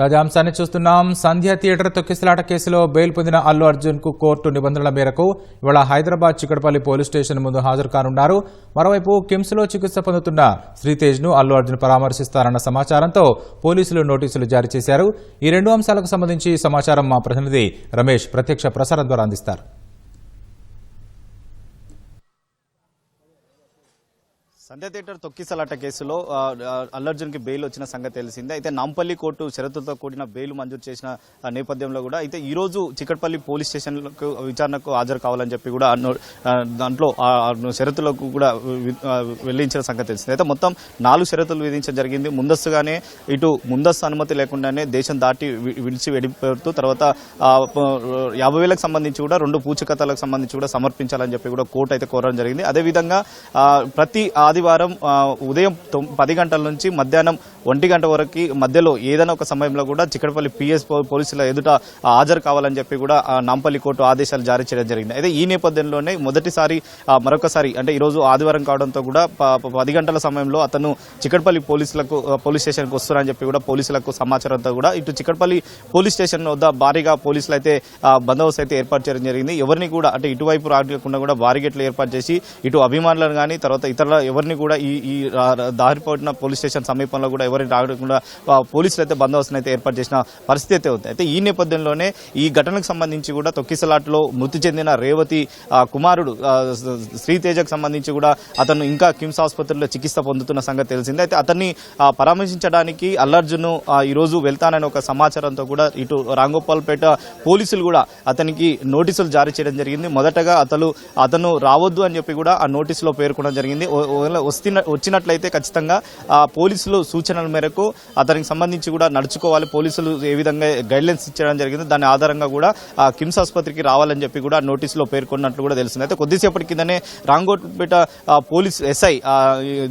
తాజా అంశాన్ని చూస్తున్నాం. సంధ్య థియేటర్ తొక్కిసలాట కేసులో బెయిల్ పొందిన అల్లు అర్జున్కు కోర్టు నిబంధనల మేరకు ఇవాళ హైదరాబాద్ చిక్కడపల్లి పోలీస్ స్టేషన్ ముందు హాజరు కానున్నారు మరోవైపు కిమ్స్లో చికిత్స పొందుతున్న శ్రీతేజ్ను అల్లు అర్జున్ పరామర్శిస్తారన్న సమాచారంతో పోలీసులు నోటీసులు జారీ చేశారు. ఈ రెండు అంశాలకు సంబంధించి సమాచారం మా ప్రతినిధి రమేష్ ప్రత్యక్ష ప్రసారం ద్వారా అందిస్తారు. సంధ్య థియేటర్ తొక్కిసలాట కేసులో ఆ, ఆ, అల్లర్జున్కి బెయిల్ వచ్చిన సంగతి తెలిసిందే. అయితే నాంపల్లి కోర్టు షరతులతో కూడిన బెయిల్ మంజూరు చేసిన నేపథ్యంలో కూడా అయితే ఈ రోజు పోలీస్ స్టేషన్లకు విచారణకు హాజరు కావాలని చెప్పి కూడా దాంట్లో షరతులకు కూడా వెల్లించిన సంగతి తెలిసింది. అయితే మొత్తం నాలుగు షరతులు విధించడం జరిగింది. ముందస్తుగానే ఇటు ముందస్తు అనుమతి లేకుండానే దేశం దాటి విడిచి వెళ్ళిపోతూ తర్వాత యాభై వేలకు సంబంధించి కూడా రెండు పూచకథలకు సంబంధించి కూడా సమర్పించాలని చెప్పి కూడా కోర్టు అయితే కోరడం జరిగింది. అదేవిధంగా ప్రతి ప్రతి ఆదివారం ఉదయం పది గంటల నుంచి మధ్యాహ్నం ఒంటి గంట వరకు మధ్యలో ఏదైనా ఒక సమయంలో కూడా చిక్కడపల్లి పిఎస్ పోలీసుల ఎదుట హాజరు కావాలని చెప్పి కూడా నాంపల్లి కోర్టు ఆదేశాలు జారీ చేయడం జరిగింది. అయితే ఈ నేపథ్యంలోనే మొదటిసారి మరొకసారి అంటే ఈరోజు ఆదివారం కావడంతో కూడా పది గంటల సమయంలో అతను చిక్కడపల్లి పోలీసులకు పోలీస్ స్టేషన్కి వస్తున్నారని చెప్పి కూడా పోలీసులకు సమాచారంతో కూడా ఇటు చిక్కడపల్లి పోలీస్ స్టేషన్ వద్ద భారీగా పోలీసులు అయితే బందోబస్తు అయితే ఏర్పాటు చేయడం జరిగింది. ఎవరిని కూడా అంటే ఇటువైపు రాకుండా కూడా భారీ గేట్లు ఏర్పాటు చేసి ఇటు అభిమానులను కానీ తర్వాత ఇతరుల ఎవరిని కూడా ఈ ఈ దారిపోయిన పోలీస్ స్టేషన్ సమీపంలో కూడా ఎవరిని రాకుండా పోలీసులు అయితే బందోబస్తును అయితే ఏర్పాటు చేసిన పరిస్థితి అయితే ఉంది. అయితే ఈ నేపథ్యంలోనే ఈ ఘటనకు సంబంధించి కూడా తొక్కిసలాట్లో మృతి చెందిన రేవతి కుమారుడు శ్రీ- శ్రీతేజకు సంబంధించి కూడా అతను ఇంకా కిమ్స్ ఆసుపత్రిలో చికిత్స పొందుతున్న సంగతి తెలిసింది. అయితే అతన్ని ఆ, పరామర్శించడానికి అల్లర్జున్ ఈ రోజు వెళ్తానని ఒక సమాచారంతో కూడా ఇటు రాంగోపాల్పేట పోలీసులు కూడా అతనికి నోటీసులు జారీ చేయడం జరిగింది. మొదటగా అతను అతను రావద్దు అని చెప్పి కూడా ఆ నోటీసులో పేర్కొనడం జరిగింది. ఓ- వస్తున్న వచ్చినట్లయితే ఖచ్చితంగా పోలీసులు సూచనల మేరకు అతనికి సంబంధించి కూడా నడుచుకోవాలి. పోలీసులు ఏ విధంగా గైడ్లైన్స్ ఇచ్చడం జరిగింది దాని ఆధారంగా కూడా కిమ్స్ ఆసుపత్రికి రావాలని చెప్పి కూడా నోటీసులో పేర్కొన్నట్లు కూడా తెలిసింది అయితే కొద్దిసేపటి కిందనే రాంగోట్పేట పోలీస్ ఎస్ఐ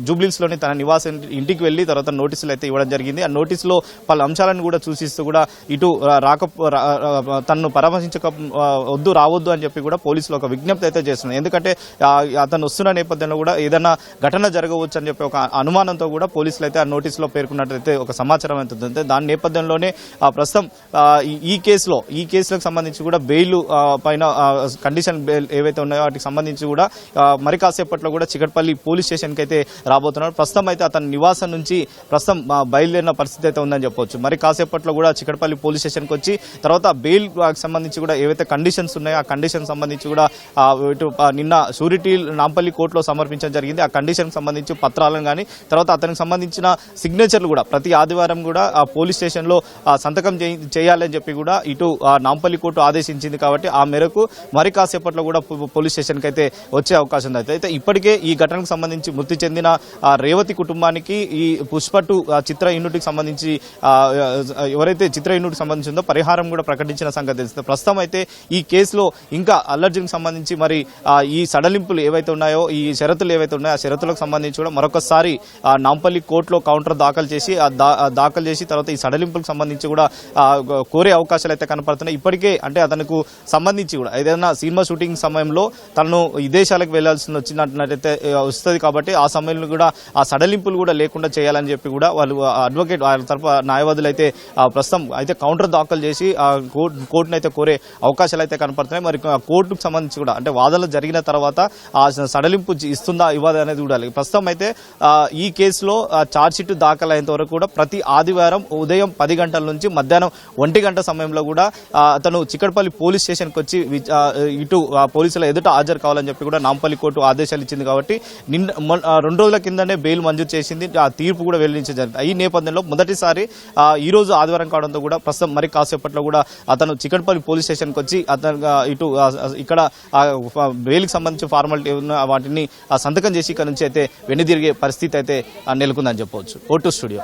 జూబ్లీస్లోని తన నివాస ఇంటికి వెళ్ళి తర్వాత నోటీసులు అయితే ఇవ్వడం జరిగింది. ఆ నోటీసులో పలు అంశాలను కూడా సూచిస్తూ కూడా ఇటు రాక తనను పరామర్శించక వద్దు రావద్దు అని చెప్పి కూడా పోలీసులు ఒక విజ్ఞప్తి అయితే చేస్తున్నారు. ఎందుకంటే అతను వస్తున్న నేపథ్యంలో కూడా ఏదైనా ఘటన జరగవచ్చు అని చెప్పి ఒక అనుమానంతో కూడా పోలీసులు అయితే ఆ నోటీసులో పేర్కొన్నట్లయితే ఒక సమాచారం అయితే దాని నేపథ్యంలోనే ఆ, ప్రస్తుతం ఈ- ఈ కేసులో ఈ కేసులకు సంబంధించి కూడా బెయిల్ పైన కండిషన్ బెయిల్ ఏవైతే ఉన్నాయో వాటికి సంబంధించి కూడా మరి కాసేపట్లో కూడా చికట్పల్లి పోలీస్ స్టేషన్కి అయితే రాబోతున్నారు. ప్రస్తుతం అయితే అతని నివాసం నుంచి ప్రస్తుతం బయలుదేరిన పరిస్థితి అయితే ఉందని చెప్పవచ్చు మరి కాసేపట్లో కూడా చికట్పల్లి పోలీస్ స్టేషన్కి వచ్చి తర్వాత బెయిల్ సంబంధించి కూడా ఏవైతే కండిషన్స్ ఉన్నాయో ఆ కండిషన్ సంబంధించి కూడా ఇటు నిన్న షూరిటీ నాంపల్లి కోర్టులో సమర్పించడం జరిగింది. ఆ కండిషన్ సంబంధించి పత్రాలను కానీ తర్వాత అతనికి సంబంధించిన సిగ్నేచర్లు కూడా ప్రతి ఆదివారం కూడా ఆ పోలీస్ స్టేషన్లో సంతకం చేయాలని చెప్పి కూడా ఇటు ఆ, నాంపల్లి కోర్టు ఆదేశించింది కాబట్టి ఆ మేరకు మరి కాసేపట్లో కూడా పోలీస్ స్టేషన్కి అయితే వచ్చే అవకాశం ఉంది. అయితే ఇప్పటికే ఈ ఘటనకు సంబంధించి మృతి చెందిన రేవతి కుటుంబానికి ఈ పుష్పటు చిత్ర యూనిట్కి సంబంధించి ఎవరైతే చిత్ర యూనిట్కి సంబంధించిందో పరిహారం కూడా ప్రకటించిన సంగతి తెలుస్తుంది ప్రస్తుతం అయితే ఈ కేసులో ఇంకా అల్లర్జీకి సంబంధించి మరి ఈ సడలింపులు ఏవైతే ఉన్నాయో ఈ షరతులు ఏవైతే ఉన్నాయో ఆ షరతులకు సంబంధించి కూడా మరొకసారి ఆ, నాంపల్లి కోర్టులో కౌంటర్ దాఖలు చేసి దా- దాఖలు చేసి తర్వాత ఈ సడలింపులకు సంబంధించి కూడా కోరే అవకాశాలు అయితే కనపడుతున్నాయి. ఇప్పటికే అంటే అతనికి సంబంధించి కూడా ఏదైనా సినిమా షూటింగ్ సమయంలో తనను విదేశాలకు వెళ్ళాల్సి వచ్చినట్లయితే వస్తుంది కాబట్టి ఆ సమయంలో కూడా ఆ సడలింపులు కూడా లేకుండా చేయాలని చెప్పి కూడా వాళ్ళు అడ్వకేట్ వాళ్ళ తరపు న్యాయవాదులు అయితే ప్రస్తుతం అయితే కౌంటర్ దాఖలు చేసి ఆ కోర్టును అయితే కోరే అవకాశాలు అయితే కనపడుతున్నాయి. మరి కోర్టుకు సంబంధించి కూడా అంటే వాదనలు జరిగిన తర్వాత ఆ సడలింపు ఇస్తుందా ఇవ్వదు అనేది కూడా చూడాలి ప్రస్తుతం అయితే ఈ కేసులో ఛార్జ్ షీట్ వరకు కూడా ప్రతి ఆదివారం ఉదయం పది గంటల నుంచి మధ్యాహ్నం ఒంటి గంట సమయంలో కూడా అతను చిక్కడపల్లి పోలీస్ స్టేషన్కి వచ్చి ఇటు పోలీసుల ఎదుట హాజరు కావాలని చెప్పి కూడా నాంపల్లి కోర్టు ఆదేశాలు ఇచ్చింది కాబట్టి నిన్న రెండు రోజుల కిందనే బెయిల్ మంజూరు చేసింది. ఆ తీర్పు కూడా వెల్లడించడం జరిగింది. ఈ నేపథ్యంలో మొదటిసారి ఈ రోజు ఆదివారం కావడంతో కూడా ప్రస్తుతం మరి కాసేపట్లో కూడా అతను చిక్కడపల్లి పోలీస్ స్టేషన్కి వచ్చి అతను ఇటు ఇక్కడ బెయిల్కి సంబంధించి ఫార్మాలిటీ ఉన్న వాటిని సంతకం చేసి ఇక్కడ నుంచి అయితే వెనుదిరిగే పరిస్థితి అయితే ఆ, నెలకొందని చెప్పవచ్చు. Vote studio.